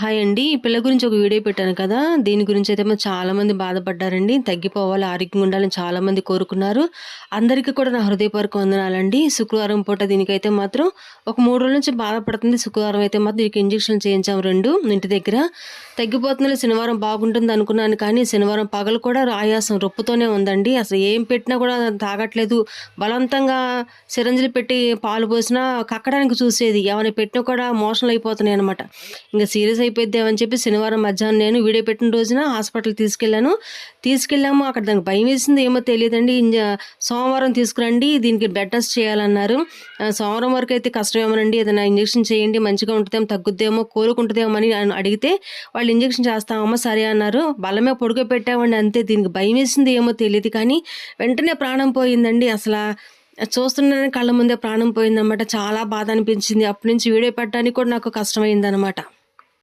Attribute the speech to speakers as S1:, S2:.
S1: Hi అండి. ఈ పిల్ల గురించి ఒక వీడియో పెట్టాను కదా! దీని గురించి అయితే చాలామంది బాధపడ్డారండి. తగ్గిపోవాలి, ఆరోగ్యంగా ఉండాలని చాలామంది కోరుకున్నారు. అందరికీ కూడా నా హృదయపూర్వక వందనాలండి. శుక్రవారం పూట దీనికైతే మాత్రం ఒక మూడు రోజుల నుంచి బాధపడుతుంది. శుక్రవారం అయితే మాత్రం దీనికి ఇంజెక్షన్‌లు చేయించాము రెండు ఇంటి దగ్గర. తగ్గిపోతుందిలే శనివారం బాగుంటుంది అనుకున్నాను కానీ, శనివారం పగలు కూడా ఆయాసం రొప్పుతోనే ఉందండి. అసలు ఏం పెట్టినా కూడా తాగట్లేదు. బలవంతంగా సిరంజిలు పెట్టి పాలు పోసినా కక్కడానికి చూసేది. ఏమైనా పెట్టినా కూడా మోషన్‌లు అయిపోతున్నాయనమాట. ఇంకా సీరియస్ అయిపోయిద్దేమని చెప్పి శనివారం మధ్యాహ్నం నేను వీడియో పెట్టిన రోజున హాస్పిటల్‌కి తీసుకెళ్ళాను. తీసుకెళ్ళాము. అక్కడ దానికి భయమేసిందో ఏమో తెలియదండి ఇంజ సోమవారం తీసుకురండి దీనికి బెడ్ టెస్ట్ చేయాలన్నారు. సోమవారం వరకు అయితే కష్టమేమోనండి. ఏదైనా ఇంజెక్షన్ చేయండి మంచిగా ఉంటుందేమో తగ్గుద్దేమో, కోలుకుంటదేమో అని అడిగితే వాళ్ళు ఇంజెక్షన్ చేస్తామమ్మా సరే అన్నారు. బలమే పొడుగు పెట్టామండి అంతే. దీనికి భయమేసిందో ఏమో తెలియదు కానీ, వెంటనే ప్రాణం పోయిందండి. అసలు చూస్తుంటేనే కళ్ళ ముందే ప్రాణం పోయిందనమాట. చాలా బాధ అనిపించింది. అప్పటి నుంచి వీడియో పెట్టడానికి కూడా నాకు కష్టమైందనమాట.